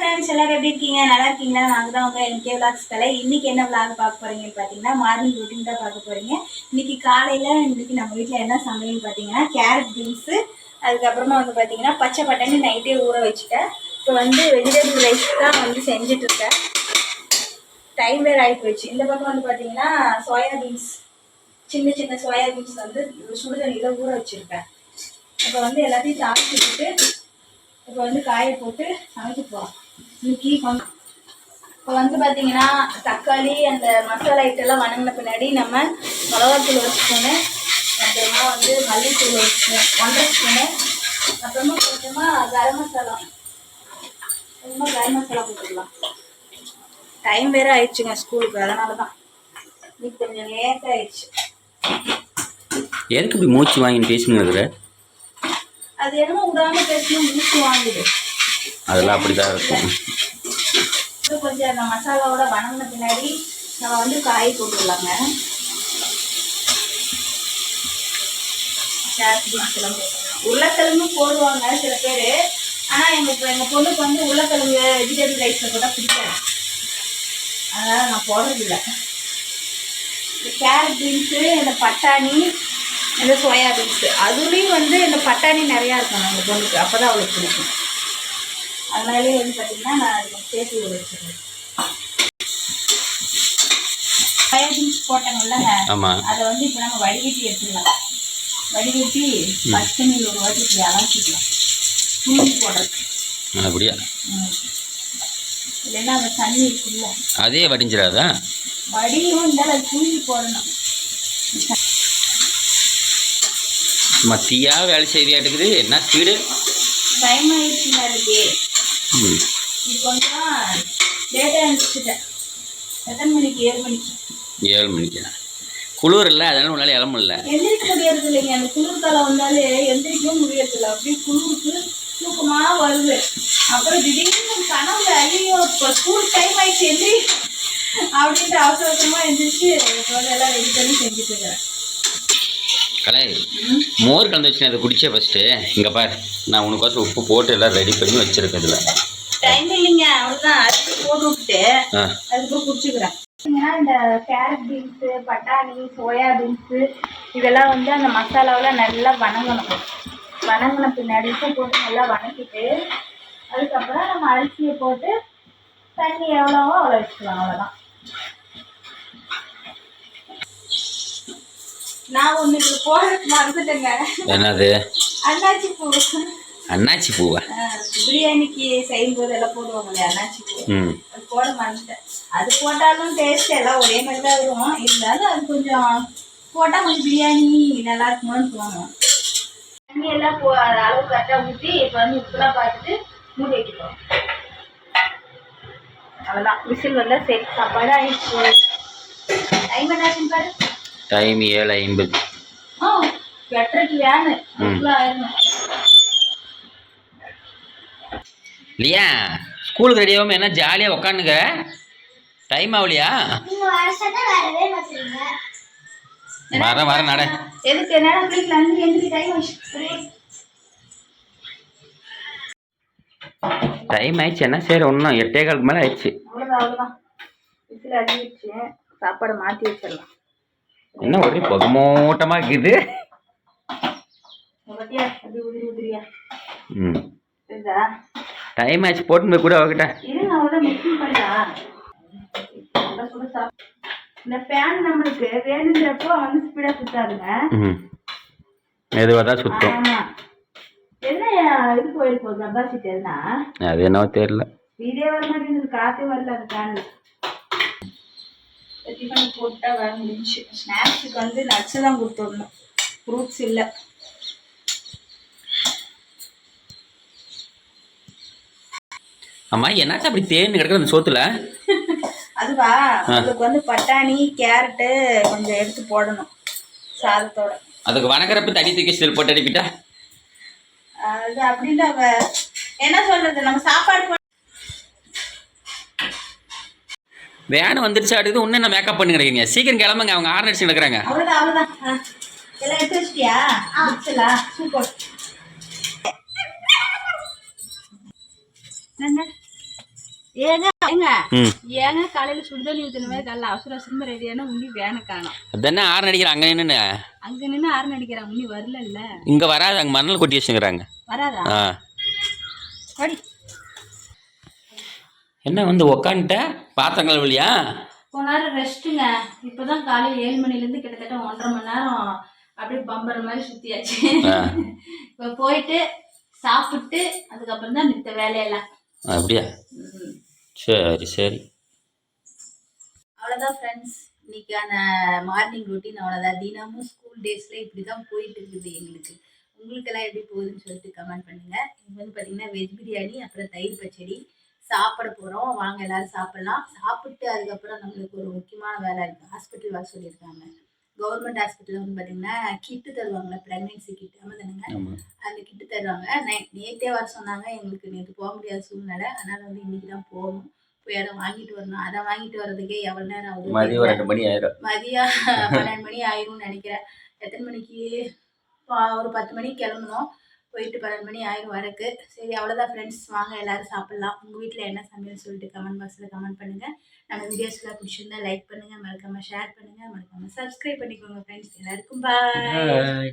Friends எல்லாரும் எப்படி இருக்கீங்க? நல்லா இருக்கீங்களா? நாங்கள் தான் உங்கள் என்கே விளாக்ஸ் கலை. இன்னைக்கு என்ன விளாக் பார்க்க போகிறீங்கன்னு பார்த்தீங்கன்னா மார்னிங் ரொட்டீன் தான் பார்க்க போறீங்க. இன்னைக்கு காலையில் இன்னைக்கு நம்ம வீட்டில் என்ன சமையல்னு பார்த்தீங்கன்னா கேரட் பீன்ஸு அதுக்கப்புறமா வந்து பார்த்தீங்கன்னா பச்சை பட்டாணி நைட்டே ஊற வச்சுட்டேன். இப்போ வந்து வெஜிடபிள் ரைஸ் தான் வந்து செஞ்சுட்டு இருக்கேன் டைம் வேறு ஆகி போயிடுச்சு இந்த பக்கம் வந்து பார்த்தீங்கன்னா சோயா பீன்ஸ் சின்ன சின்ன சோயா பீன்ஸ் வந்து சுடுதண்ணியில் ஊற வச்சுருக்கேன். இப்போ வந்து எல்லாத்தையும் தாளிச்சு விட்டுட்டு இப்போ வந்து காய போட்டு சமைக்க போகிறோம் இப்போ வந்து பார்த்தீங்கன்னா தக்காளி அந்த மசாலா ஐட்டெல்லாம் வணங்கின பின்னாடி நம்ம மிளகாத்தூள் ஒரு ஸ்பூனு அப்புறமா வந்து மல்லித்தூள் ஒரு ஸ்பூன் ஒன்றரை ஸ்பூனு. அப்புறமா கொஞ்சமாக கரம் மசாலா. கொஞ்சமாக கரம் மசாலா போட்டுக்கலாம். டைம் வேறு ஆயிடுச்சுங்க ஸ்கூலுக்கு. அதனால தான் இன்னைக்கு கொஞ்சம் லேட் ஆயிடுச்சு. எதுக்கு இப்படி மூச்சு வாங்கின்னு இருக்கிற அது என்னமோ விடாம பேசணும் மூச்சு வாங்குது. அதெல்லாம் அப்படி தான் இருக்கும் கொஞ்சம் அந்த மசாலாவோட வணங்கின பின்னாடி நம்ம வந்து காய் போட்டுடலாங்க. பீன்ஸ் உருளைக்கிழங்கு போடுவாங்க சில பேர். ஆனால் எங்கள் எங்கள் பொண்ணுக்கு வந்து உருளைக்கிழங்கு வெஜிடபிள் ரைஸில் கூட பிடிக்காது. அதனால் நான் போடுறதில்லை. இந்த கேரட் பீன்ஸு இந்த பட்டாணி இந்த சோயா பீன்ஸு அதுலேயும் வந்து இந்த பட்டாணி நிறையா இருக்கும் எங்கள் பொண்ணுக்கு. அப்போ தான் அவளுக்கு பிடிக்கும். அதனாலே வந்து பார்த்தீங்கன்னா நான் அதுக்கு சேர்த்து போட்டாங்கல்லங்க ஆமாம் அதை வந்து இப்போ நம்ம வடிகட்டி எடுத்துக்கலாம். வடிகட்டி பச்சை ஒரு வாட்டி இப்படி அலசிக்கலாம். புளிஞ்சு போடுறது அப்படியா. இல்லைன்னா அந்த தண்ணி இருக்குல்ல. அதே வடிஞ்சிடாதா? வடியும் இருந்தாலும் அது புளிஞ்சு போடணும். மத்தியா வேலை செய்தியாட்டுக்குது என்ன ஸ்பீடு? டைம் ஆயிடுச்சுங்க அதுக்கு. ம் இப்போ எத்தனை மணிக்கு? ஏழு மணிக்கு. ஏழு மணிக்கு? குளிர் இல்லை அதனால உன்னால் இளம் இல்லை எந்திரிக்க முடியறது இல்லைங்க. அந்த குளிர்காலம் வந்தாலே எந்திரிக்கவே முடியறது இல்லை அப்படியே குளிருக்கு தூக்கமா வருது. அப்புறம் திடீர்னு கனவுல ஐயோ இப்போ ஸ்கூல் டைம் ஆயிடுச்சு எந்திரி அப்படின்ட்டு அவசர அவசரமா எந்திரிச்சு எல்லாம் ரெடி பண்ணி செஞ்சுட்டு இருக்கிறேன். கலை மோர் கலந்து வச்சு அதை குடிச்சே ஃபஸ்ட்டு இங்கே பார் நான் உனக்காச்சும் உப்பு போட்டு எல்லாம் ரெடி பண்ணி வச்சுருக்கேன் இதில். அவ்வளோதான் அரிசி போட்டு விட்டுட்டு ஆ. அதுக்கப்புறம் குடிச்சுக்கிறேன். இந்த கேரட் பீன்ஸு பட்டாணி சோயா பீன்ஸு இதெல்லாம் வந்து அந்த மசாலாவில் நல்லா வணங்கணும். வணங்கின பின்னாடி உப்பு போட்டு நல்லா வணக்கிட்டு அதுக்கப்புறம் நம்ம அரிசியை போட்டு தண்ணி எவ்வளவோ அவ்வளோ வச்சுக்கலாம் அவ்வளோதான் நான் ஒன்று போடுறதுக்கு மறந்துட்டேங்க. என்னது? அண்ணாச்சி பூ அண்ணாச்சி பூவா? பிரியாணிக்கு செய்யும்போது எல்லாம் போடுவாங்களே அண்ணாச்சி பூ. அது போட மறந்துட்டேன். அது போட்டாலும் டேஸ்ட் எல்லாம் ஒரே மாதிரி தான் வரும். இருந்தாலும் அது கொஞ்சம் போட்டால் கொஞ்சம் பிரியாணி நல்லா இருக்குமோன்னு தோணும். தண்ணி எல்லாம் போ அளவு கரெக்டாக ஊற்றி இப்போ வந்து உப்புலாம் பார்த்துட்டு மூடி வைக்கிறோம் அவ்வளோதான் விசில் வந்தால் சரி சாப்பாடு ஆயிடுச்சு. டைம் என்னாச்சுன்னு பாரு? டைம் ஏழு ஐம்பது. ஆ எட்டரைக்கு வேனு. ஆயிடணும் இல்லையா ஸ்கூலுக்கு ரெடி ஆகாமல் என்ன ஜாலியாக உக்காந்துங்க டைம் ஆகலையா? வரேன் வரேன் நட. டைம் ஆயிடுச்சு என்ன? சரி ஒன்றும் எட்டே காலுக்கு மேலே ஆயிடுச்சு. சாப்பாடை மாற்றி வச்சிடலாம். என்ன ஒரே புகை மூட்டமாக இருக்குது ம். டைம் ஆச்சு போட்டுன்னு போய் கூட அவகிட்ட இந்த ஃபேன் நம்மளுக்கு வேணுங்கிறப்போ வந்து ஸ்பீடாக சுத்தாதுங்க. மெதுவாக தான் சுத்தம். ஆமா. என்ன இது போயிருக்கோம் கெப்பாசிட்டி எதுனா அது என்னவோ தெரியல. இதே வர மாட்டேங்குது காற்றே வரல ஃபேனில் டிஃபன் போட்டால் வர முடிஞ்சு ஸ்நாக்ஸுக்கு வந்து நட்ஸு தான் கொடுத்துடணும் ஃப்ரூட்ஸ் இல்லை. அம்மா என்னாச்சும் அப்படி தேன் கிடக்குது அந்த சோத்துல? அதுவா உங்களுக்கு வந்து பட்டாணி கேரட்டு கொஞ்சம் எடுத்து போடணும் சாதத்தோட. அதுக்கு வணக்கறப்ப தடி தூக்கி சில் போட்டு அடிப்பிட்டா? அது அப்படின்னு அவ. என்ன சொல்றது நம்ம சாப்பாடு வேன் வந்துருச்சு அடுத்து இன்னும் என்ன மேக்கப் பண்ணி கிடக்குங்க சீக்கிரம் கிளம்புங்க அவங்க ஆறு அடிச்சு கிடக்குறாங்க. அவ்வளோதான் அவ்வளோதான். எல்லாம் எடுத்து வச்சிட்டியா? சூப்பர் அதானே ஆறு நடிக்கிறேன் அங்கே நின்று அங்க நின்று ஆறு நடிக்கிறாங்க உண்ணி வரல இங்கே வராது அங்கே மணல் கொட்டி வச்சுக்கிறாங்க வராதா? என்ன வந்து உக்காந்துட்ட? பாத்திரம் கழுவலையா? கொஞ்ச நேரம் ரெஸ்ட்டுங்க. இப்போதான் காலையில் ஏழு மணிலேருந்து கிட்டத்தட்ட ஒன்றரை மணி நேரம் அப்படியே பம்பர் மாதிரி சுற்றியாச்சு ஆ. இப்போ போயிட்டு சாப்பிட்டு அதுக்கப்புறம் தான் மித்த வேலையெல்லாம். அப்படியா? சரி சரி. அவ்வளோதான் ஃப்ரெண்ட்ஸ் இன்னைக்கான மார்னிங் ரொட்டீன் அவ்வளோதான் தினமும் ஸ்கூல் டேஸில் இப்படி தான் போயிட்டு இருக்குது எங்களுக்கு. உங்களுக்கெல்லாம் எப்படி போகுதுன்னு சொல்லிட்டு கமெண்ட் பண்ணுங்க. இது வந்து பார்த்தீங்கன்னா வெஜ் பிரியாணி அப்புறம் தயிர் பச்சடி சாப்பிட போகிறோம் வாங்க எல்லாரும் சாப்பிட்லாம். சாப்பிட்டு அதுக்கப்புறம் நம்மளுக்கு ஒரு முக்கியமான வேலை இருக்குது ஹாஸ்பிட்டல் வர சொல்லியிருக்காங்க. கவர்மெண்ட் ஹாஸ்பிட்டலில் வந்து பார்த்தீங்கன்னா கிட்டு தருவாங்களே ப்ரெக்னென்சி கிட் ஆமாம் தானேங்க? அந்த கிட்டு தருவாங்க. நே- நேத்தே வர சொன்னாங்க எங்களுக்கு நேற்று போக முடியாத சூழ்நிலை. அதனால் வந்து இன்னைக்கு தான் போகணும். போய் அதை வாங்கிட்டு வரணும். அதை வாங்கிட்டு வர்றதுக்கே எவ்வளோ நேரம் ஆகுது மதியம் ரெண்டு மணி ஆயிரும். மதியம் பன்னெண்டு மணி ஆயிரும்னு நினைக்கிறேன். எத்தனை மணிக்கு? ஒரு பத்து மணிக்கு கிளம்பணும் போயிட்டு பன்னெண்டு மணி ஆயிரம் வரக்கு. சரி அவ்வளோதான் ஃப்ரெண்ட்ஸ் வாங்க எல்லாரும் சாப்பிட்லாம். உங்கள் வீட்டில் என்ன சமையல் சொல்லிட்டு கமெண்ட் பாக்ஸில் கமெண்ட் பண்ணுங்கள் நம்ம வீடியோஸ்லாம் பிடிச்சிருந்தா லைக் பண்ணுங்கள் மறக்காமல் ஷேர் பண்ணுங்கள் மறக்காமல் சப்ஸ்கிரைப் பண்ணிக்கோங்க ஃப்ரெண்ட்ஸ் எல்லாருக்கும் பாய்